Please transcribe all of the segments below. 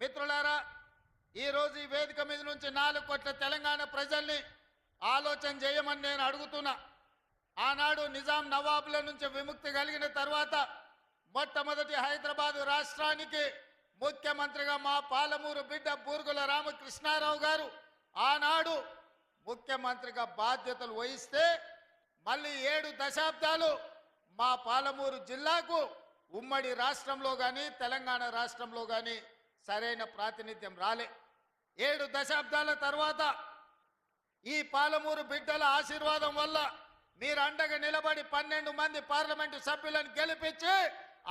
మిత్రులారా ఈరోజు ఈ వేదిక మీద నుంచి నాలుగు కోట్ల తెలంగాణ ప్రజల్ని ఆలోచన చేయమని నేను అడుగుతున్నా. ఆనాడు నిజాం నవాబుల నుంచి విముక్తి కలిగిన తర్వాత మొట్టమొదటి హైదరాబాదు రాష్ట్రానికి ముఖ్యమంత్రిగా మా పాలమూరు బిడ్డ బూర్గుల రామకృష్ణారావు గారు ఆనాడు ముఖ్యమంత్రిగా బాధ్యతలు వహిస్తే మళ్ళీ ఏడు దశాబ్దాలు మా పాలమూరు జిల్లాకు ఉమ్మడి రాష్ట్రంలో కానీ తెలంగాణ రాష్ట్రంలో కానీ సరైన ప్రాతినిధ్యం రాలే. ఏడు దశాబ్దాల తర్వాత ఈ పాలమూరు బిడ్డల ఆశీర్వాదం వల్ల మీరు అండగా నిలబడి పన్నెండు మంది పార్లమెంటు సభ్యులను గెలిపించి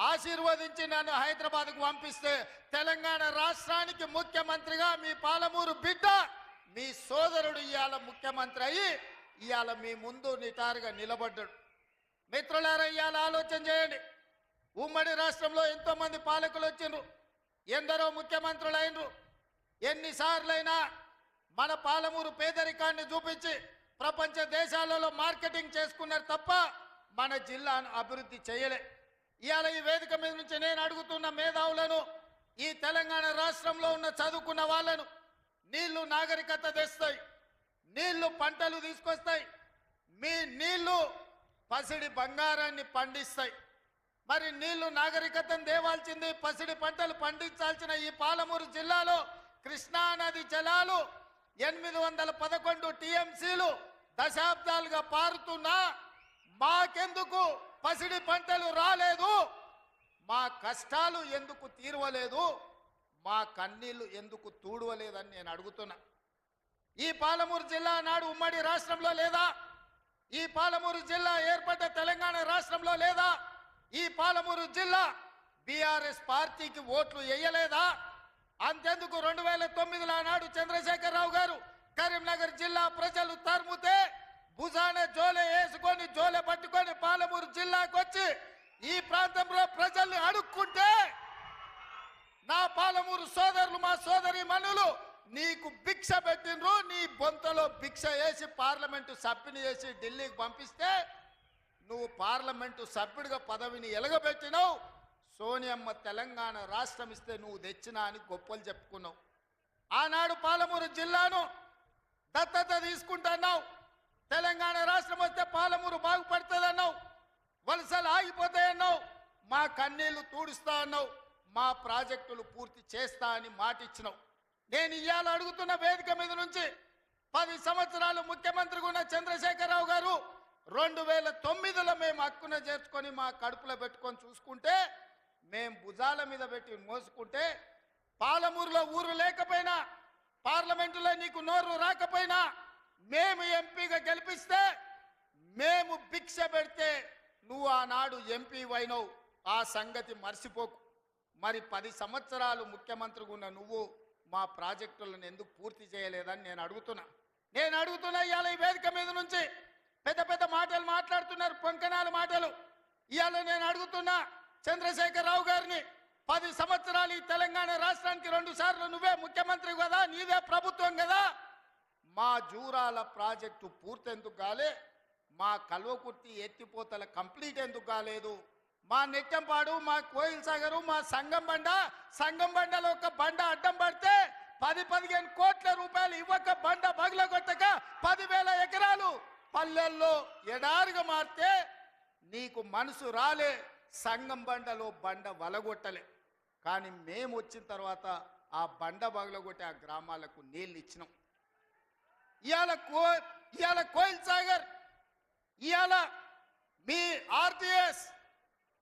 ఆశీర్వదించి నన్ను హైదరాబాద్కు పంపిస్తే తెలంగాణ రాష్ట్రానికి ముఖ్యమంత్రిగా మీ పాలమూరు బిడ్డ మీ సోదరుడు ఇవాళ ముఖ్యమంత్రి అయ్యి ఇవాళ మీ ముందు నిటారుగా నిలబడ్డాడు. మిత్రులారా ఇవాళ ఆలోచన చేయండి. ఉమ్మడి రాష్ట్రంలో ఎంతోమంది పాలకులు వచ్చిండ్రు. ఎందరో ముఖ్యమంత్రులైనరు ఎన్నిసార్లైనా మన పాలమూరు పేదరికాన్ని చూపించి ప్రపంచ దేశాలలో మార్కెటింగ్ చేసుకున్నారు తప్ప మన జిల్లాను అభివృద్ధి చేయలే. ఇవాళ ఈ వేదిక మీద నుంచి నేను అడుగుతున్న మేధావులను ఈ తెలంగాణ రాష్ట్రంలో ఉన్న చదువుకున్న వాళ్ళను నీళ్ళు నాగరికత తెస్తాయి నీళ్ళు పంటలు తీసుకొస్తాయి మీ నీళ్ళు పసిడి బంగారాన్ని పండిస్తాయి. మరి నీళ్ళు నాగరికతను దేవాల్సింది పసిడి పంటలు పండించాల్సిన ఈ పాలమూరు జిల్లాలో కృష్ణా నది జలాలు ఎనిమిది వందల పదకొండు టీఎంసీలు దశాబ్దాలుగా పారుతున్నా మాకెందుకు? పసిడి పంటలు రాలేదు. మా కష్టాలు ఎందుకు తీరవలేదు? మా కన్నీళ్ళు ఎందుకు తూడవలేదని నేను అడుగుతున్నా. ఈ పాలమూరు జిల్లా నాడు ఉమ్మడి రాష్ట్రంలో లేదా? ఈ పాలమూరు జిల్లా ఏర్పడ్డ తెలంగాణ రాష్ట్రంలో లేదా? ఈ పాలమూరు జిల్లా బీఆర్ఎస్ పార్టీకి ఓట్లు వేయలేదా? అంతెందుకు రెండు వేల తొమ్మిదిలో నాడు చంద్రశేఖరరావు గారు కరీంనగర్ జిల్లా ప్రజలు తరుముతే భుజాన జోలె వేసుకొని జోలె పట్టుకొని పాలమూరు జిల్లాకు వచ్చి ఈ ప్రాంతంలో ప్రజల్ని అడుక్కుంటే నా పాలమూరు సోదరులు మా సోదరి మనులు నీకు భిక్ష పెట్టినరు నీ బొంతలో భిక్ష వేసి పార్లమెంటు సభ్యుని చేసి ఢిల్లీకి పంపిస్తే నువ్వు పార్లమెంటు సభ్యుడిగా పదవిని ఎలగబెట్టినావు. సోనియమ్మ తెలంగాణ రాష్ట్రం ఇస్తే నువ్వు తెచ్చినా అని గొప్పలు చెప్పుకున్నావు. ఆనాడు పాలమూరు జిల్లాను దత్తత తీసుకుంటున్నావు. తెలంగాణ రాష్ట్రం వస్తే పాలమూరు బాగుపడుతుందన్నావు. వలసలు ఆగిపోతాయన్నావు మా కన్నీళ్ళు తూడుస్తా అన్నావు. మా ప్రాజెక్టులు పూర్తి చేస్తా అని మాటిచ్చినావు నేను ఇవాళ అడుగుతున్న వేదిక మీద నుంచి పది సంవత్సరాలు ముఖ్యమంత్రిగా ఉన్న చంద్రశేఖరరావు గారు రెండు వేల తొమ్మిదిలో మేము హక్కున చేర్చుకొని మా కడుపులో పెట్టుకొని చూసుకుంటే మేము భుజాల మీద పెట్టి మోసుకుంటే పాలమూరులో ఊరు లేకపోయినా పార్లమెంటులో నీకు నోరు రాకపోయినా మేము ఎంపీగా గెలిపిస్తే మేము భిక్ష పెడితే నువ్వు ఆనాడు ఎంపీ అయినవు. ఆ సంగతి మర్చిపోకు. మరి పది సంవత్సరాలు ముఖ్యమంత్రిగా ఉన్న నువ్వు మా ప్రాజెక్టులను ఎందుకు పూర్తి చేయలేదని నేను అడుగుతున్నా. నేను అడుగుతున్నా ఇవాళ ఈ వేదిక మీద నుంచి. పెద్ద పెద్ద మాటలు మాట్లాడుతున్నారు పొంకనాల మాటలు. ఇవాళ నేను అడుగుతున్నా చంద్రశేఖరరావు గారిని పది సంవత్సరాలు ఈ తెలంగాణ రాష్ట్రానికి రెండు సార్లు నువ్వే ముఖ్యమంత్రి కదా నీదే ప్రభుత్వం కదా. మా జూరాల ప్రాజెక్టు పూర్తి ఎందుకు కాలే మా కల్వకుర్తి ఎత్తిపోతల కంప్లీట్ ఎందుకు కాలేదు. మా నెట్టంపాడు మా కోయిల్ సాగరు మా సంగం బండ సంగం బండలో ఒక బండ అడ్డం పడితే పది పదిహేను కోట్ల రూపాయలు ఇవ్వక బండ బగులగొట్టక పదివేల ఎకరాలు పల్లెల్లో ఎడారిగా మారితే నీకు మనసు రాలే సంగం బండలో బండ వలగొట్టలే. కానీ మేము వచ్చిన తర్వాత ఆ బండ బగలగొట్టి ఆ గ్రామాలకు నీళ్ళు ఇచ్చినాం. ఇవాళ కో ఇవాళ కోయిల్ సాగర్ ఇవాళ మీ ఆర్టీఎస్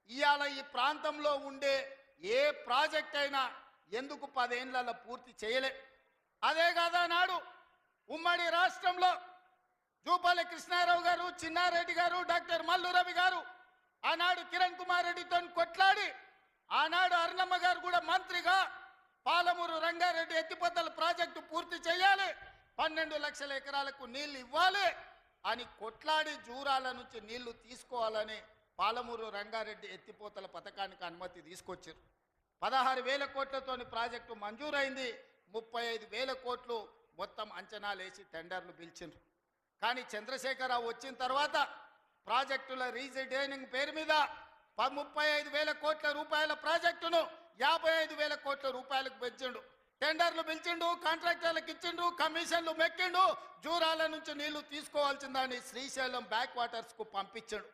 ఇవాళ ఈ ప్రాంతంలో ఉండే ఏ ప్రాజెక్ట్ అయినా ఎందుకు పదేళ్ళలో పూర్తి చేయలే? అదే కాదా నాడు ఉమ్మడి రాష్ట్రంలో జూపాలి కృష్ణారావు గారు చిన్నారెడ్డి గారు డాక్టర్ మల్లు రవి గారు ఆనాడు కిరణ్ కుమార్ రెడ్డితో కొట్లాడి ఆనాడు అరుణమ్మ గారు కూడా మంత్రిగా పాలమూరు రంగారెడ్డి ఎత్తిపోతల ప్రాజెక్టు పూర్తి చేయాలి పన్నెండు లక్షల ఎకరాలకు నీళ్ళు ఇవ్వాలి అని కొట్లాడి జూరాల నుంచి నీళ్ళు తీసుకోవాలని పాలమూరు రంగారెడ్డి ఎత్తిపోతల పథకానికి అనుమతి తీసుకొచ్చారు. పదహారు వేల కోట్లతోని ప్రాజెక్టు మంజూరైంది ముప్పై ఐదు వేల కోట్లు మొత్తం అంచనాలు వేసి టెండర్లు పిలిచిండ్రు. కానీ చంద్రశేఖరరావు వచ్చిన తర్వాత ప్రాజెక్టుల రీజైనింగ్ పేరు మీద ప- ముప్పై ఐదు వేల కోట్ల రూపాయల ప్రాజెక్టును యాభై ఐదు వేల కోట్ల రూపాయలకు పెంచిండు. టెండర్లు పిలిచిండు కాంట్రాక్టర్లకు ఇచ్చిండు కమిషన్లు మెక్కిండు జూరాల నుంచి నీళ్ళు తీసుకోవాల్సిందని శ్రీశైలం బ్యాక్ వాటర్స్కు పంపించాడు.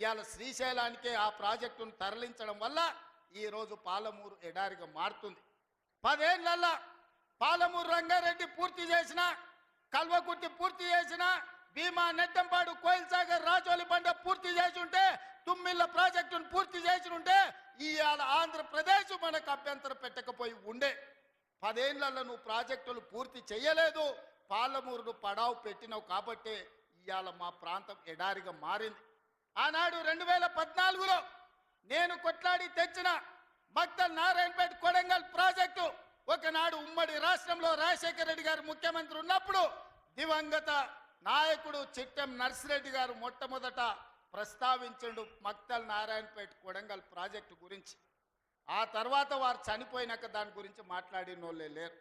ఇవాళ శ్రీశైలానికే ఆ ప్రాజెక్టును తరలించడం వల్ల ఈరోజు పాలమూరు ఎడారిగా మారుతుంది. పదేళ్ళల్లా పాలమూరు రంగారెడ్డి పూర్తి చేసిన కల్వకుర్తి పూర్తి చేసిన భీమా నెట్టంపాడు కోయిల్ సాగర్ రాజోలి బండ పూర్తి చేసి ఉంటే తుమ్మిళ్ళ ప్రాజెక్టును పూర్తి చేసి ఉంటే ఇవాళ ఆంధ్రప్రదేశ్ మనకు అభ్యంతరం పెట్టకపోయి ఉండే. పదేళ్ళలో నువ్వు ప్రాజెక్టులు పూర్తి చేయలేదు పాలమూరును పడావు పెట్టినావు కాబట్టి ఇవాళ మా ప్రాంతం ఎడారిగా మారింది. ఆనాడు రెండు వేల పద్నాలుగులో నేను కొట్లాడి తెచ్చిన మక్తల్ నారాయణపేట కొడంగల్ ప్రాజెక్టు ఒకనాడు ఉమ్మడి రాష్ట్రంలో రాజశేఖర రెడ్డి గారు ముఖ్యమంత్రి ఉన్నప్పుడు దివంగత నాయకుడు చిట్టెం నర్సిరెడ్డి గారు మొట్టమొదట ప్రస్తావించండు మక్తల్ నారాయణపేట కొడంగల్ ప్రాజెక్టు గురించి. ఆ తర్వాత వారు చనిపోయినాక దాని గురించి మాట్లాడిన వాళ్ళే లేరు.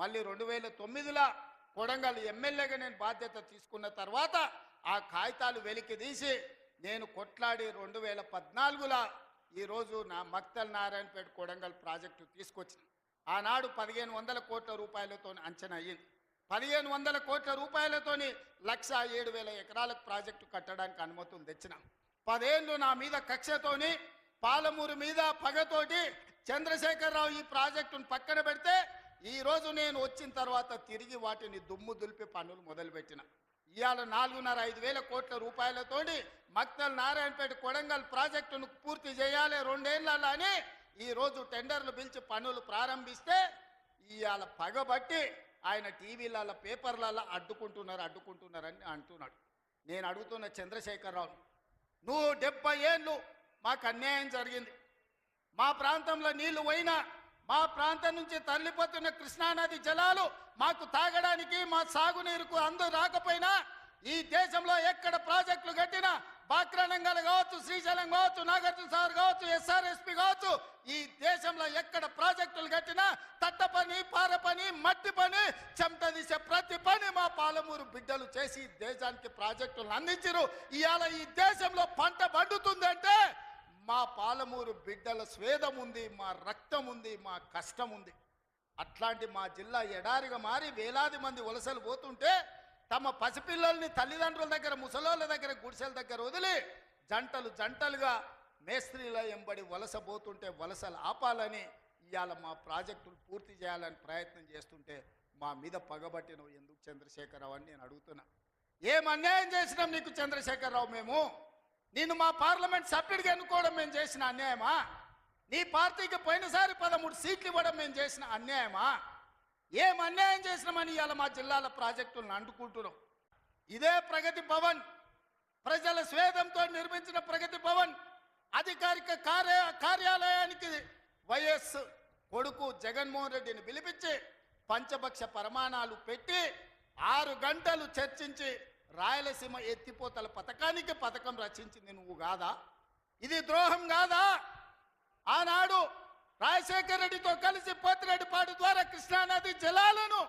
మళ్ళీ రెండు వేల తొమ్మిదిలో కొడంగల్ ఎమ్మెల్యేగా నేను బాధ్యత తీసుకున్న తర్వాత ఆ కాగితాలు వెలికి తీసి నేను కొట్లాడి రెండు వేల పద్నాలుగులో ఈరోజు నా మక్తల్ నారాయణపేట కొడంగల్ ప్రాజెక్టు తీసుకొచ్చిన. ఆనాడు పదిహేను వందల కోట్ల రూపాయలతో అంచనా అయ్యింది. పదిహేను వందల కోట్ల రూపాయలతోని లక్ష ఏడు వేల ఎకరాలకు ప్రాజెక్టు కట్టడానికి అనుమతులు తెచ్చిన. పదేళ్ళు నా మీద కక్షతోని పాలమూరు మీద పగతోటి చంద్రశేఖరరావు ఈ ప్రాజెక్టును పక్కన పెడితే ఈరోజు నేను వచ్చిన తర్వాత తిరిగి వాటిని దుమ్ము దులిపి పనులు మొదలుపెట్టిన. ఇవాళ నాలుగున్నర ఐదు వేల కోట్ల రూపాయలతోటి మక్తల్ నారాయణపేట కొడంగల్ ప్రాజెక్టును పూర్తి చేయాలి రెండేళ్ళలో అని ఈరోజు టెండర్లు పిలిచి పనులు ప్రారంభిస్తే ఇవాళ పగబట్టి ఆయన టీవీలలో పేపర్లలో అడ్డుకుంటున్నారు అడ్డుకుంటున్నారని అంటున్నాడు. నేను అడుగుతున్న చంద్రశేఖరరావు నువ్వు డెబ్బై ఏళ్ళు మాకు అన్యాయం జరిగింది. మా ప్రాంతంలో నీళ్ళు పోయినా మా ప్రాంతం నుంచి తరలిపోతున్న కృష్ణానది జలాలు మాకు తాగడానికి మా సాగునీరుకు అందరూ రాకపోయినా ఈ దేశంలో ఎక్కడ ప్రాజెక్టులు కట్టినా బాక్రానంగల్ కావచ్చు శ్రీశైలం కావచ్చు నాగార్జున సాగర్ కావచ్చు ఎస్ఆర్ఎస్పి కావచ్చు ఈ దేశంలో ఎక్కడ ప్రాజెక్టులు కట్టినా తట్ట పని పార పని మట్టి పని చెమట తీసే ప్రతి పని మా పాలమూరు బిడ్డలు చేసి దేశానికి ప్రాజెక్టులు అందించరు ఇవాళ ఈ దేశంలో పంట పండుతుందంటే మా పాలమూరు బిడ్డల స్వేదం ఉంది మా రక్తం ఉంది మా కష్టం ఉంది. అట్లాంటి మా జిల్లా ఎడారిగా మారి వేలాది మంది వలసలు పోతుంటే తమ పసిపిల్లల్ని తల్లిదండ్రుల దగ్గర ముసలోళ్ళ దగ్గర గుడిసెల దగ్గర వదిలి జంటలు జంటలుగా మేస్త్రీల ఎంబడి వలస పోతుంటే వలసలు ఆపాలని ఇవాళ మా ప్రాజెక్టులు పూర్తి చేయాలని ప్రయత్నం చేస్తుంటే మా మీద పగబట్టినవు ఎందుకు చంద్రశేఖరరావు అని నేను అడుగుతున్నా. ఏం అన్యాయం చేసినాం నీకు చంద్రశేఖరరావు మేము? నేను మా పార్లమెంట్ సభ్యుడిగా ఎన్నుకోవడం మేము చేసిన అన్యాయమా? నీ పార్టీకి పోయినసారి పదమూడు సీట్లు ఇవ్వడం మేము చేసిన అన్యాయమా? ఏం అన్యాయం చేసినామని ఇవాళ మా జిల్లాల ప్రాజెక్టులను అంటుకుంటున్నాం. ఇదే ప్రగతి భవన్ ప్రజల స్వేదంతో నిర్మించిన ప్రగతి భవన్ అధికారిక కార్య కార్యాలయానికి వైఎస్ కొడుకు జగన్మోహన్ రెడ్డిని పిలిపించి పంచభక్ష ప్రమాణాలు పెట్టి ఆరు గంటలు చర్చించి రాయలసీమ ఎత్తిపోతల పథకానికి పథకం రచించింది నువ్వు కాదా? ఇది ద్రోహం కాదా? ఆనాడు రాజశేఖర రెడ్డితో కలిసి పోతిరెడ్డిపాడు ద్వారా కృష్ణానది జలాలను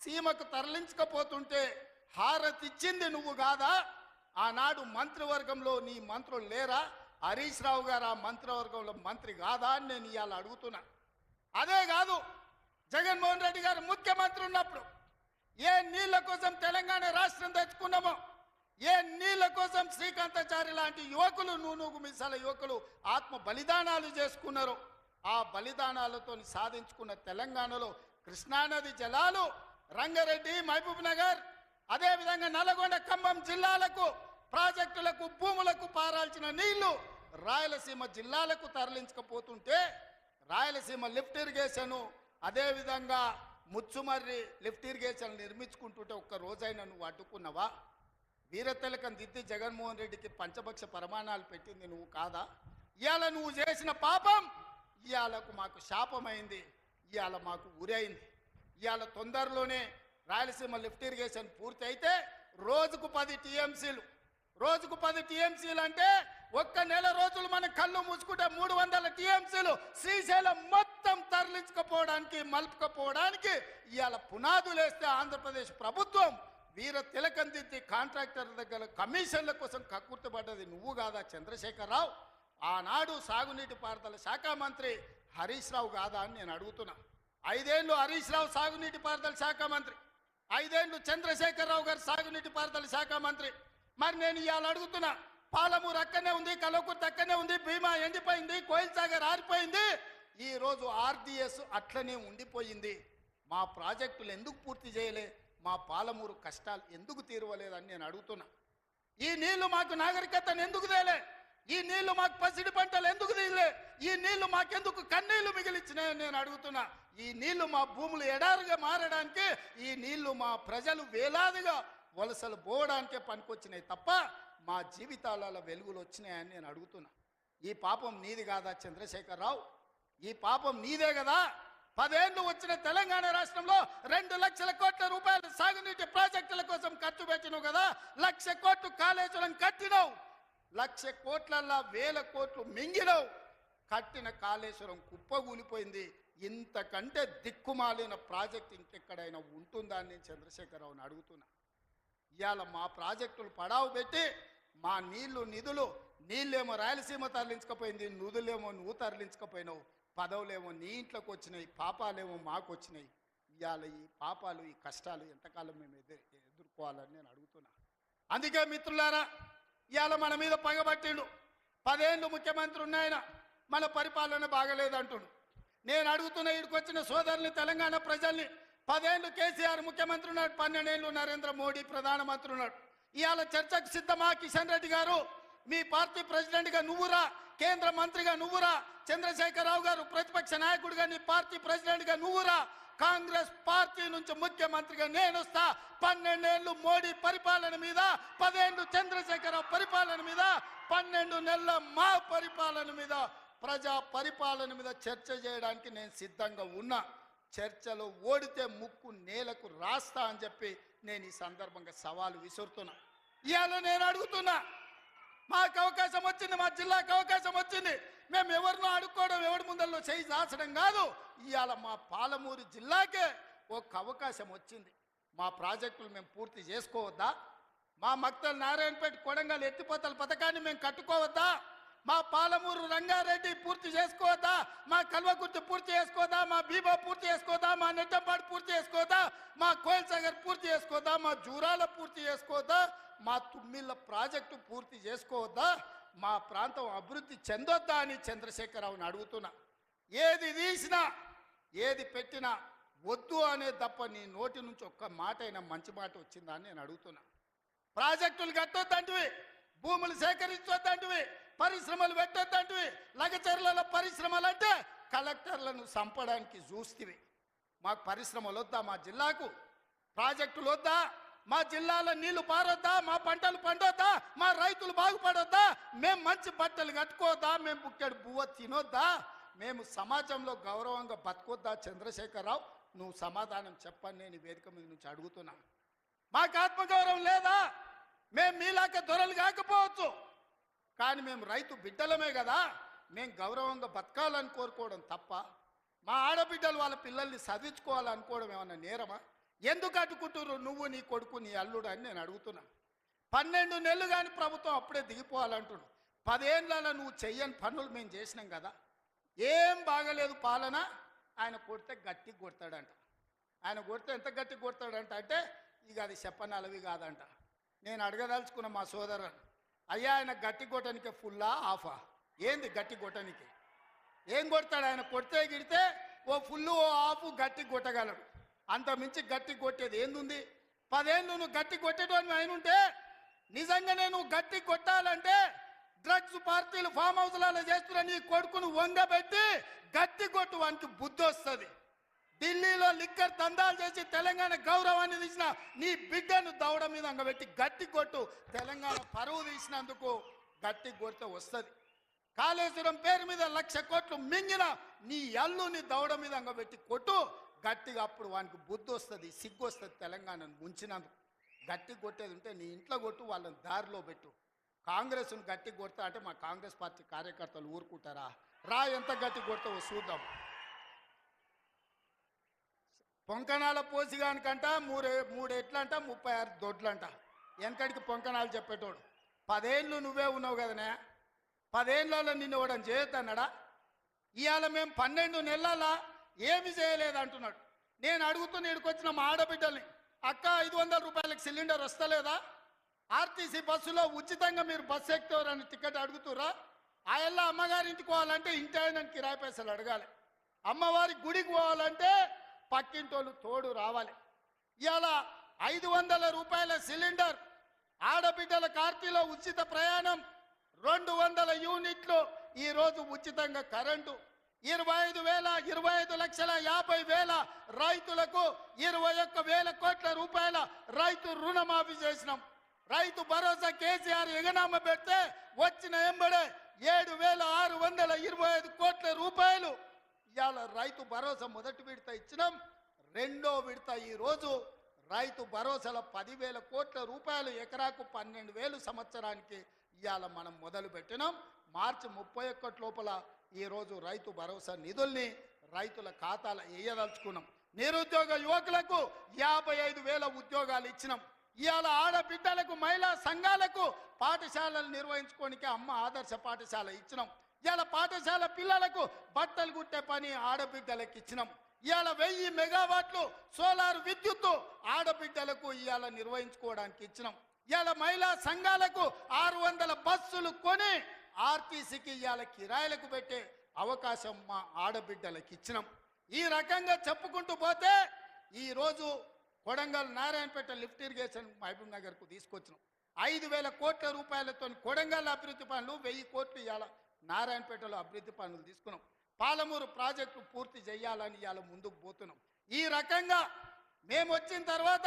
సీమకు తరలించకపోతుంటే హారతిచ్చింది నువ్వు కాదా? ఆనాడు మంత్రివర్గంలో నీ మంత్రులు లేరా? హరీష్ రావు గారు ఆ మంత్రివర్గంలో మంత్రి కాదా అని నేను ఇవాళ అడుగుతున్నా. అదే కాదు జగన్మోహన్ రెడ్డి గారు ముఖ్యమంత్రి ఉన్నప్పుడు ఏ నీళ్ళ కోసం తెలంగాణ రాష్ట్రం తెచ్చుకున్నామో ఏ నీళ్ళ కోసం శ్రీకాంతాచారి లాంటి యువకులు నూనూగు మిసాల యువకులు ఆత్మ బలిదానాలు చేసుకున్నారు. ఆ బలిదానాలతో సాధించుకున్న తెలంగాణలో కృష్ణానది జలాలు రంగారెడ్డి మహబూబ్ నగర్ అదేవిధంగా నల్గొండ ఖమ్మం జిల్లాలకు ప్రాజెక్టులకు భూములకు పారాల్సిన నీళ్ళు రాయలసీమ జిల్లాలకు తరలించకపోతుంటే రాయలసీమ లిఫ్ట్ ఇరిగేషన్ అదేవిధంగా ముచ్చుమర్రి లిఫ్ట్ ఇరిగేషన్ నిర్మించుకుంటుంటే ఒక్క రోజైనా నువ్వు అడ్డుకున్నావా? వీరతెలకం దిద్ది జగన్మోహన్ రెడ్డికి పంచభక్ష ప్రమాణాలు పెట్టింది నువ్వు కాదా? ఇవాళ నువ్వు చేసిన పాపం ఇవాళకు మాకు శాపమైంది ఇవాళ మాకు ఉరైంది. ఇవాళ తొందరలోనే రాయలసీమ లిఫ్ట్ ఇరిగేషన్ పూర్తి అయితే రోజుకు పది టీఎంసీలు. రోజుకు పది టీఎంసీలు అంటే ఒక్క నెల రోజులు మన కళ్ళు మూసుకుంటే మూడు వందల టీఎంసీలు శ్రీశైలం మొత్తం తరలించుకపోవడానికి మలుపుకపోవడానికి ఇవాళ పునాదులేస్తే ఆంధ్రప్రదేశ్ ప్రభుత్వం వీర తిలకందిద్ది కాంట్రాక్టర్ దగ్గర కమిషన్ల కోసం కక్కుర్తిపడ్డది నువ్వు కాదా చంద్రశేఖరరావు? ఆనాడు సాగునీటి పారుదల శాఖ మంత్రి హరీష్ రావు కాదా అని నేను అడుగుతున్నా. ఐదేళ్ళు హరీష్ రావు సాగునీటి పారుదల శాఖ మంత్రి. ఐదేళ్ళు చంద్రశేఖరరావు గారు సాగునీటి పారుదల శాఖ మంత్రి. మరి నేను ఇవాళ అడుగుతున్నా పాలమూరు అక్కడనే ఉంది కలవకుర్తి అక్కనే ఉంది భీమా ఎండిపోయింది కోయిల్ సాగర్ ఆరిపోయింది. ఈరోజు ఆర్డిఎస్ అట్లనే ఉండిపోయింది. మా ప్రాజెక్టులు ఎందుకు పూర్తి చేయలే? మా పాలమూరు కష్టాలు ఎందుకు తీరవలేదని నేను అడుగుతున్నా. ఈ నీళ్ళు మాకు నాగరికతను ఎందుకు తేలే? ఈ నీళ్ళు మాకు పసిడి పంటలు ఎందుకు తీయలే? ఈ నీళ్ళు మాకెందుకు? కన్నీళ్ళు మిగిలిచ్చినాయని నేను అడుగుతున్నా. ఈ నీళ్ళు మా భూములు ఎడారుగా మారడానికి ఈ నీళ్ళు మా ప్రజలు వేలాదిగా వలసలు పోవడానికే పనికొచ్చినాయి తప్ప మా జీవితాలలో వెలుగులు వచ్చినాయని నేను అడుగుతున్నా. ఈ పాపం నీది కాదా చంద్రశేఖరరావు? ఈ పాపం నీదే కదా? పదేళ్ళు వచ్చిన తెలంగాణ రాష్ట్రంలో రెండు లక్షల కోట్ల రూపాయలు సాగునీటి ప్రాజెక్టుల కోసం ఖర్చు పెట్టినావు కదా? లక్ష కోట్లు కాళేశ్వరం కట్టినావు. లక్ష కోట్లల్లా వేల కోట్లు మింగినావు. కట్టిన కాళేశ్వరం కుప్పగూలిపోయింది ఇంతకంటే దిక్కుమాలిన ప్రాజెక్ట్ ఇంకెక్కడైనా ఉంటుందా అని నేను చంద్రశేఖరరావుని అడుగుతున్నా. ఇవాళ మా ప్రాజెక్టులు పడావు పెట్టి మా నీళ్ళు నిధులు నీళ్ళేమో రాయలసీమ తరలించకపోయింది నుదులేమో నువ్వు తరలించకపోయినావు పదవులేమో నీ ఇంట్లోకి వచ్చినాయి పాపాలేమో మాకు వచ్చినాయి. ఇవాళ ఈ పాపాలు ఈ కష్టాలు ఎంతకాలం మేము ఎదురు ఎదుర్కోవాలని నేను అడుగుతున్నా. అందుకే మిత్రులారా ఇవాళ మన మీద పగబట్టిండు. పదేళ్ళు ముఖ్యమంత్రి ఉన్నాయన మన పరిపాలన బాగలేదంటుండు. నేను అడుగుతున్న ఇక్కడికొచ్చిన సోదరుని తెలంగాణ ప్రజల్ని పదేళ్ళు కేసీఆర్ ముఖ్యమంత్రి ఉన్నాడు పన్నెండేళ్ళు నరేంద్ర మోడీ ప్రధానమంత్రి ఉన్నాడు. ఇవాళ చర్చకు సిద్ధమా కిషన్ రెడ్డి గారు? మీ పార్టీ ప్రెసిడెంట్గా నువ్వురా కేంద్ర మంత్రిగా నువ్వురా చంద్రశేఖరరావు గారు ప్రతిపక్ష నాయకుడిగా నీ పార్టీ ప్రెసిడెంట్గా నువ్వురా కాంగ్రెస్ పార్టీ నుంచి ముఖ్యమంత్రిగా నేను వస్తా. పన్నెండేళ్ళు మోడీ పరిపాలన మీద పదేండు చంద్రశేఖర పరిపాలన మీద పన్నెండు నెలల మా పరిపాలన మీద ప్రజా పరిపాలన మీద చర్చ చేయడానికి నేను సిద్ధంగా ఉన్నా. చర్చలో ఓడితే ముక్కు నేలకు రాస్తా అని చెప్పి నేను ఈ సందర్భంగా సవాలు విసురుతున్నా. ఇవాళ నేను అడుగుతున్నా మాకు అవకాశం వచ్చింది మా జిల్లాకు అవకాశం వచ్చింది. మేము ఎవరినో అడుక్కోవడం ఎవరి ముందల్లో చేయి దాచడం కాదు. ఇవాళ మా పాలమూరు జిల్లాకే ఒక అవకాశం వచ్చింది. మా ప్రాజెక్టులు మేము పూర్తి చేసుకోవద్దా? మా మక్తల్ నారాయణపేట కొడంగల్ ఎత్తిపోతల పథకాన్ని మేము కట్టుకోవద్దా? మా పాలమూరు రంగారెడ్డి పూర్తి చేసుకోవద్దా? మా కల్వకుర్తి పూర్తి చేసుకోదా మా బీబా పూర్తి చేసుకోదా మా నెట్టంపాడు పూర్తి చేసుకోవద్దా? మా కోయల్సాగర్ పూర్తి చేసుకోవద్దా? మా జూరాల పూర్తి చేసుకోవద్దా? మా తుమ్మిళ్ళ ప్రాజెక్టు పూర్తి చేసుకోవద్దా? మా ప్రాంతం అభివృద్ధి చెందొద్దా అని చంద్రశేఖరరావుని అడుగుతున్నా. ఏది తీసినా ఏది పెట్టినా వద్దు అనే తప్ప నీ నోటి నుంచి ఒక్క మాట అయినా మంచి మాట వచ్చిందా అని నేను అడుగుతున్నా. ప్రాజెక్టులు కట్టొద్దంటివి భూములు సేకరించొద్దంటివి పరిశ్రమలు పెట్టొద్దంటివి లగచర్లలో పరిశ్రమలు అంటే కలెక్టర్లను చంపడానికి చూస్తివి. మాకు పరిశ్రమలు వద్దా మా జిల్లాకు? ప్రాజెక్టులు వద్దా మా జిల్లాలో నీళ్ళు పారొద్దా? మా పంటలు పండొద్దా? మా రైతులు బాగుపడొద్దా? మేము మంచి బట్టలు కట్టుకోవద్దా మేము బుక్కెడు బువ్వ తినొద్దా? మేము సమాజంలో గౌరవంగా బతకొద్దా చంద్రశేఖరరావు? నువ్వు సమాధానం చెప్పని నేను వేదిక మీద నుంచి అడుగుతున్నా. మాకు ఆత్మగౌరవం లేదా? మేము మీలాక దొరలు కాకపోవచ్చు. కానీ మేము రైతు బిడ్డలమే కదా. మేము గౌరవంగా బతకాలని కోరుకోవడం తప్ప మా ఆడబిడ్డలు వాళ్ళ పిల్లల్ని చదివించుకోవాలనుకోవడం ఏమన్నా నేరమా? ఎందుకు అడ్డుకుంటున్నారు నువ్వు నీ కొడుకు నీ అల్లుడు అని నేను అడుగుతున్నా. పన్నెండు నెలలు కానీ ప్రభుత్వం అప్పుడే దిగిపోవాలంటుడు పదేళ్ళలో నువ్వు చెయ్యని పనులు మేము చేసినాం కదా. ఏం బాగలేదు పాలన. ఆయన కొడితే గట్టి కొడతాడంట. ఆయన కొడితే ఎంత గట్టి కొడతాడంట అంటే ఇక అది చెప్పనలవి కాదంట. నేను అడగదలుచుకున్న మా సోదరుని అయ్యా ఆయన గట్టి కొట్టడానికి ఫుల్లా ఆఫా ఏంది గట్టి కొట్టనికి? ఏం కొడతాడు? ఆయన కొడితే గిడితే ఓ ఫుల్ ఓ ఆఫ్ గట్టి కొట్టగలడు. అంత మించి గట్టి కొట్టేది ఏందుంది? పదేళ్ళు నువ్వు గట్టి కొట్టేటోని ఆయన ఉంటే నిజంగానే నువ్వు గట్టి కొట్టాలంటే డ్రగ్స్ పార్టీలు ఫామ్ హౌస్లలో చేస్తున్న నీ కొడుకును వంగబెట్టి గట్టి కొట్టు వానికి బుద్ధి వస్తుంది ఢిల్లీలో లిక్కర్ దందాలు చేసి తెలంగాణ గౌరవాన్ని తీసిన నీ బిడ్డను దౌడ మీద అంగబెట్టి గట్టి కొట్టు తెలంగాణ పరువు తీసినందుకు గట్టి కొడితే వస్తుంది. కాళేశ్వరం పేరు మీద లక్ష కోట్లు మింగిన నీ అల్లుని దౌడ మీద అంగబెట్టి కొట్టు గట్టిగా అప్పుడు వానికి బుద్ధి వస్తుంది సిగ్గు వస్తుంది తెలంగాణను ముంచినందుకు. గట్టి కొట్టేది ఉంటే నీ ఇంట్లో కొట్టు వాళ్ళని దారిలో పెట్టు. కాంగ్రెస్ను గట్టి కొడతా అంటే మా కాంగ్రెస్ పార్టీ కార్యకర్తలు ఊరుకుంటారా? రా ఎంత గట్టి కొడతావో చూద్దాం. పొంకణాల పోసిగానికంట మూడే మూడు ఎట్లంట ముప్పై ఆరు దొడ్లంట. వెనకడికి పొంకణాలు చెప్పేటోడు. పదేళ్ళు నువ్వే ఉన్నావు కదనే? పదేళ్ళలో నిన్ను ఇవ్వడం చేయొద్దన్నాడా? ఇవాళ మేము పన్నెండు నెలల ఏమి చేయలేదు అంటున్నాడు నేను అడుగుతున్న ఇక్కడికి మా ఆడబిడ్డల్ని అక్క ఐదు వందల రూపాయలకి సిలిండర్ వస్తలేదా? ఆర్టీసీ బస్సులో ఉచితంగా మీరు బస్సు ఎక్కుతారని టికెట్ అడుగుతురా ఆ ఎల్ల అమ్మగారింటికి పోవాలంటే ఇంటి ఆయన కిరాయి పైసలు అడగాలి. అమ్మవారి గుడికి పోవాలంటే పక్కింటోళ్ళు తోడు రావాలి. ఇవాళ ఐదు వందల రూపాయల సిలిండర్ ఆడబిడ్డల కార్తీలో ఉచిత ప్రయాణం రెండు వందల యూనిట్లు ఈరోజు ఉచితంగా కరెంటు ఇరవై ఐదు వేల ఇరవై ఐదు లక్షల యాభై వేల రైతులకు ఇరవై ఒక్క వేల కోట్ల రూపాయల రైతు రుణమాఫీ చేసినాం. రైతు భరోసా కేసీఆర్ ఎగనామ పెడితే వచ్చిన ఎంబడే ఏడు వేల ఆరు వందల ఇరవై ఐదు కోట్ల రూపాయలు ఇవాళ రైతు భరోసా మొదటి విడత ఇచ్చినాం. రెండో విడత ఈరోజు రైతు భరోసాల పదివేల కోట్ల రూపాయలు ఎకరాకు పన్నెండు వేలు సంవత్సరానికి ఇవాళ మనం మొదలు పెట్టినాం మార్చి ముప్పై ఒక్కటి లోపల ఈరోజు రైతు భరోసా నిధుల్ని రైతుల ఖాతాల వేయదలుచుకున్నాం నిరుద్యోగ యువకులకు యాభై ఐదు వేల ఉద్యోగాలు ఇచ్చినాం. ఇవాళ ఆడబిడ్డలకు మహిళా సంఘాలకు పాఠశాలలు నిర్వహించుకోనికి అమ్మ ఆదర్శ పాఠశాల ఇచ్చినాం. ఇవాళ పాఠశాల పిల్లలకు బట్టలు కుట్టే పని ఆడబిడ్డలకు ఇచ్చినాం. ఇవాళ వెయ్యి మెగావాట్లు సోలార్ విద్యుత్తు ఆడబిడ్డలకు ఇవాళ నిర్వహించుకోవడానికి ఇచ్చినాం. ఇవాళ మహిళా సంఘాలకు ఆరు వందల బస్సులు కొని ఆర్టీసీకి ఇవాళ కిరాయిలకు పెట్టే అవకాశం మా ఆడబిడ్డలకు ఇచ్చినాం. ఈ రకంగా చెప్పుకుంటూ పోతే ఈరోజు కొడంగల్ నారాయణపేట లిఫ్ట్ ఇరిగేషన్ మహబూబ్ నగర్కు తీసుకొచ్చినాం. ఐదు వేల కోట్ల రూపాయలతో కొడంగల్ అభివృద్ధి పనులు వెయ్యి కోట్లు ఇవాళ నారాయణపేటలో అభివృద్ధి పనులు తీసుకున్నాం. పాలమూరు ప్రాజెక్టు పూర్తి చేయాలని ఇవాళ ముందుకు పోతున్నాం. ఈ రకంగా మేము వచ్చిన తర్వాత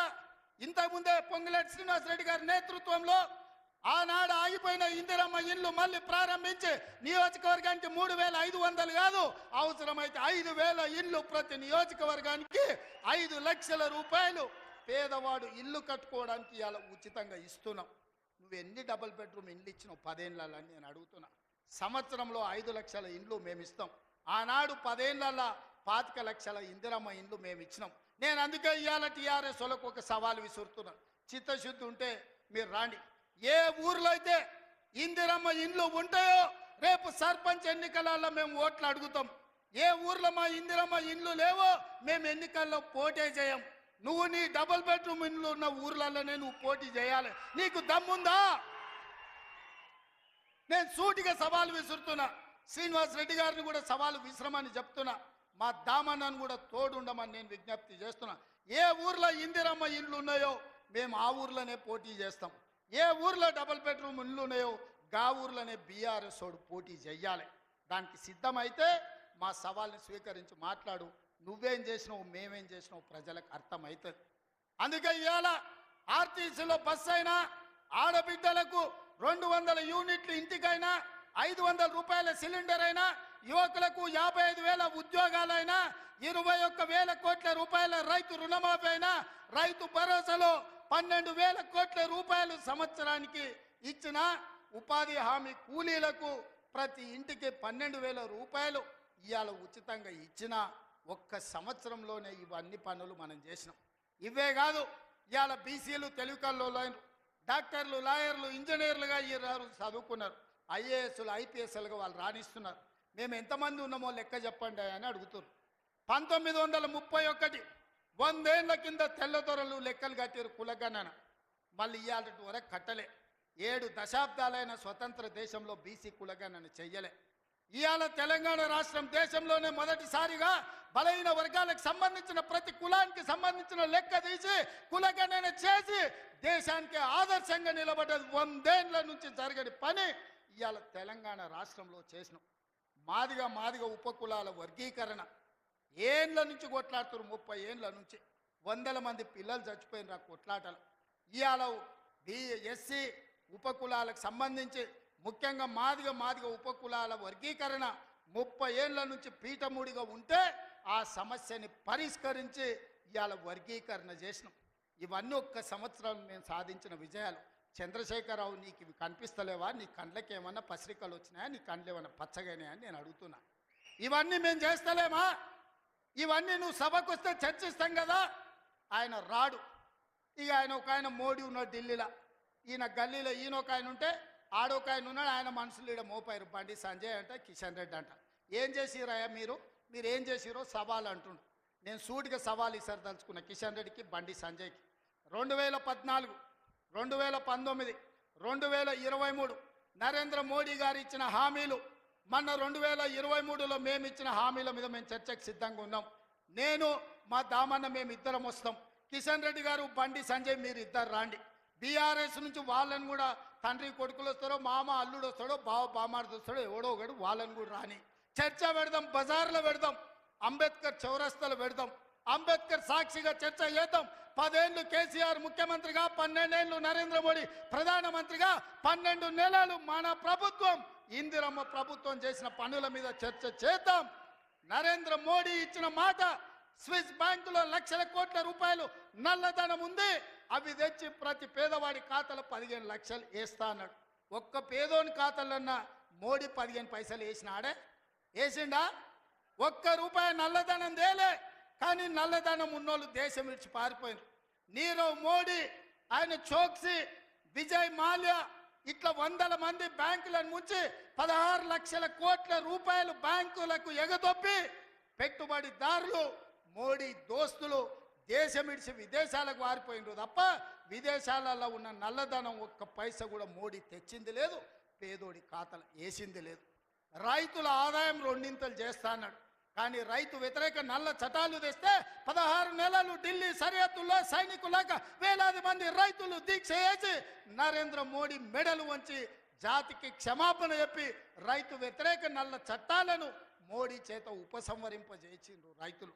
ఇంతకుముందే పొంగులేటి శ్రీనివాసరెడ్డి గారి నేతృత్వంలో ఆనాడు ఆగిపోయిన ఇందిరమ్మ ఇల్లు మళ్ళీ ప్రారంభించి నియోజకవర్గానికి మూడు వేల ఐదు వందలు కాదు అవసరమైతే ఐదు వేల ఇల్లు ప్రతి నియోజకవర్గానికి ఐదు లక్షల రూపాయలు పేదవాడు ఇల్లు కట్టుకోవడానికి ఇలా ఉచితంగా ఇస్తున్నాం. నువ్వు ఎన్ని డబుల్ బెడ్రూమ్ ఇండ్లు ఇచ్చినావు పదేళ్ళని నేను అడుగుతున్నా. సంవత్సరంలో ఐదు లక్షల ఇండ్లు మేము ఇస్తాం. ఆనాడు పదేళ్ళ పాతిక లక్షల ఇందిరమ్మ ఇండ్లు మేము ఇచ్చినాం. నేను అందుకే ఇవాళ టీఆర్ఎస్ వాళ్ళకు ఒక సవాల్ విసురుతున్నాను. చిత్తశుద్ధి ఉంటే మీరు రాండి. ఏ ఊర్లో అయితే ఇందిరమ్మ ఇండ్లు ఉంటాయో రేపు సర్పంచ్ ఎన్నికలలో మేము ఓట్లు అడుగుతాం. ఏ ఊర్లో మా ఇందిరమ్మ ఇండ్లు లేవో మేము ఎన్నికల్లో పోటీ చేయం. నువ్వు నీ డబుల్ బెడ్రూమ్ ఇండ్లు ఉన్న ఊర్లలోనే నువ్వు పోటీ చేయాలి. నీకు దమ్ముందా? నేను సూటిగా సవాలు విసురుతున్నా. శ్రీనివాస్ రెడ్డి గారిని కూడా సవాలు విశ్రమని చెప్తున్నా. మా దామన్నను కూడా తోడుండమని నేను విజ్ఞప్తి చేస్తున్నా. ఏ ఊర్లో ఇందిరమ్మ ఇండ్లు ఉన్నాయో మేము ఆ ఊర్లోనే పోటీ చేస్తాం. ఏ ఊర్లో డబుల్ బెడ్రూమ్ ఇండ్లు ఉన్నాయో గా ఊర్లోనే బీఆర్ఎస్ వాడు పోటీ చెయ్యాలి. దానికి సిద్ధమైతే మా సవాల్ని స్వీకరించి మాట్లాడు. నువ్వేం చేసినావు మేమేం చేసినావు ప్రజలకు అర్థమవుతుంది అందుకే ఇవాళ ఆర్టీసీలో బస్ అయినా ఆడబిడ్డలకు రెండు వందల యూనిట్లు ఇంటికైనా ఐదు వందల రూపాయల సిలిండర్ అయినా యువకులకు యాభై ఐదు వేల ఉద్యోగాలైనా ఇరవై ఒక్క వేల కోట్ల రూపాయల రైతు రుణమాఫీ అయినా రైతు భరోసాలో పన్నెండు వేల కోట్ల రూపాయలు సంవత్సరానికి ఇచ్చిన ఉపాధి హామీ కూలీలకు ప్రతి ఇంటికి పన్నెండు వేల రూపాయలు ఇవాళ ఉచితంగా ఇచ్చిన ఒక్క సంవత్సరంలోనే ఇవన్నీ పనులు మనం చేసినాం. ఇవే కాదు ఇవాళ బీసీలు తెలుగుకల్లో డాక్టర్లు లాయర్లు ఇంజనీర్లుగా ఈ రారు చదువుకున్నారు. ఐఏఎస్లు ఐపీఎస్లుగా వాళ్ళు రాణిస్తున్నారు. మేము ఎంతమంది ఉన్నామో లెక్క చెప్పండి అని అడుగుతున్నారు పంతొమ్మిది వందల ముప్పై ఒకటి వందేళ్ళ కింద తెల్లదొరలు లెక్కలు కట్టారు కులగణన. మళ్ళీ ఇయ్యాలటి వరకు కట్టలే. ఏడు దశాబ్దాలైన స్వతంత్ర దేశంలో బీసీ కులగణన చెయ్యలే. ఇవాళ తెలంగాణ రాష్ట్రం దేశంలోనే మొదటిసారిగా బలహీన వర్గాలకు సంబంధించిన ప్రతి కులానికి సంబంధించిన లెక్క తీసి కులగణన చేసి దేశానికి ఆదర్శంగా నిలబడ్డది వందేళ్ళ నుంచి జరగని పని ఇవాళ తెలంగాణ రాష్ట్రంలో చేసినాం. మాదిగా మాదిగా ఉపకులాల వర్గీకరణ. ఏండ్ల నుంచి కొట్లాడుతారు ముప్పై ఏండ్ల నుంచి. వందల మంది పిల్లలు చచ్చిపోయిన ఆ కొట్లాటలు. ఇవాళ బి ఎస్సీ ఉపకులాలకు సంబంధించి ముఖ్యంగా మాదిగ మాదిగ ఉపకులాల వర్గీకరణ ముప్పై ఏళ్ళ నుంచి పీఠముడిగా ఉంటే ఆ సమస్యని పరిష్కరించి ఇవాళ వర్గీకరణ చేసినాం. ఇవన్నీ ఒక్క సంవత్సరం మేము సాధించిన విజయాలు. చంద్రశేఖరరావు నీకు ఇవి కనిపిస్తలేవా? నీ కండ్లకి ఏమన్నా పసిరికలు వచ్చినాయా? నీ కండ్లు ఏమన్నా పచ్చగానే అని నేను అడుగుతున్నా. ఇవన్నీ మేము చేస్తలేమా? ఇవన్నీ నువ్వు సభకు వస్తే చర్చిస్తాం కదా. ఆయన రాడు. ఇక ఆయన ఒక ఆయన మోడీ ఉన్నాడు ఢిల్లీలో. ఈయన గల్లీలో ఈయన ఒక ఆయన ఉంటే ఆడొక ఆయన ఉన్నాడు ఆయన మనుషులు ఈడ మోపారు. బండి సంజయ్ అంట కిషన్ రెడ్డి అంట. ఏం చేసిరయ్యా మీరు? మీరు ఏం చేసిరో సవాల్ అంటుండు. నేను సూటిగా సవాల్ ఈసారి తలుచుకున్న. కిషన్ రెడ్డికి బండి సంజయ్కి. రెండు వేల పద్నాలుగు రెండు వేల పంతొమ్మిది రెండు వేల ఇరవై మూడు నరేంద్ర మోడీ గారు ఇచ్చిన హామీలు మొన్న రెండు వేల ఇరవై మూడులో మేము ఇచ్చిన హామీల మీద మేము చర్చకు సిద్ధంగా ఉన్నాం. నేను మా దామన్న మేము ఇద్దరం వస్తాం. కిషన్ రెడ్డి గారు బండి సంజయ్ మీరు ఇద్దరు రాండి. బీఆర్ఎస్ నుంచి వాళ్ళని కూడా తండ్రి కొడుకులు వస్తారో మామ అల్లుడు వస్తాడో బావ బామార్ది వస్తాడో ఎవడో ఒకడు వాళ్ళని కూడా రాని. చర్చ పెడదాం బజార్లో పెడదాం అంబేద్కర్ చౌరస్తాలో పెడదాం. అంబేద్కర్ సాక్షిగా చర్చ చేద్దాం. పదేళ్ళు కేసీఆర్ ముఖ్యమంత్రిగా పన్నెండేళ్ళు నరేంద్ర మోడీ ప్రధానమంత్రిగా పన్నెండు నెలలు మన ప్రభుత్వం ఇందిరమ్మ ప్రభుత్వం చేసిన పనుల మీద చర్చ చేద్దాం. నరేంద్ర మోడీ ఇచ్చిన మాట స్విస్ బ్యాంకులో లక్షల కోట్ల రూపాయలు నల్లధనం ఉంది. అవి తెచ్చి ప్రతి పేదవాడి ఖాతాలో పదిహేను లక్షలు వేస్తా అన్నాడు. ఒక్క పేదోని ఖాతాలన్నా మోడీ పదిహేను పైసలు వేసినాడే? వేసిండా? ఒక్క రూపాయి నల్లధనం తేలే. కానీ నల్లధనం ఉన్నోళ్ళు దేశం విడిచి పారిపోయారు నీరవ్ మోడీ ఆయన చోక్సీ విజయ్ మాల్యా ఇట్లా వందల మంది బ్యాంకులను ముంచి పదహారు లక్షల కోట్ల రూపాయలు బ్యాంకులకు ఎగదొప్పి పెట్టుబడిదారులు మోడీ దోస్తులు దేశం విడిచి విదేశాలకు వారిపోయినరు తప్ప విదేశాలలో ఉన్న నల్లధనం ఒక్క పైస కూడా మోడీ తెచ్చింది లేదు పేదోడి ఖాతాలు వేసింది లేదు. రైతుల ఆదాయం రెండింతలు చేస్తా అన్నాడు. కానీ రైతు వ్యతిరేక నల్ల చట్టాలు తెస్తే పదహారు నెలలు ఢిల్లీ సరిహద్దుల్లో సైనికులాగా వేలాది మంది రైతులు దీక్ష చేసి నరేంద్ర మోడీ మెడలు వంచి జాతికి క్షమాపణ చెప్పి రైతు వ్యతిరేక నల్ల చట్టాలను మోడీ చేత ఉపసంహరింపజేసిండ్రు రైతులు.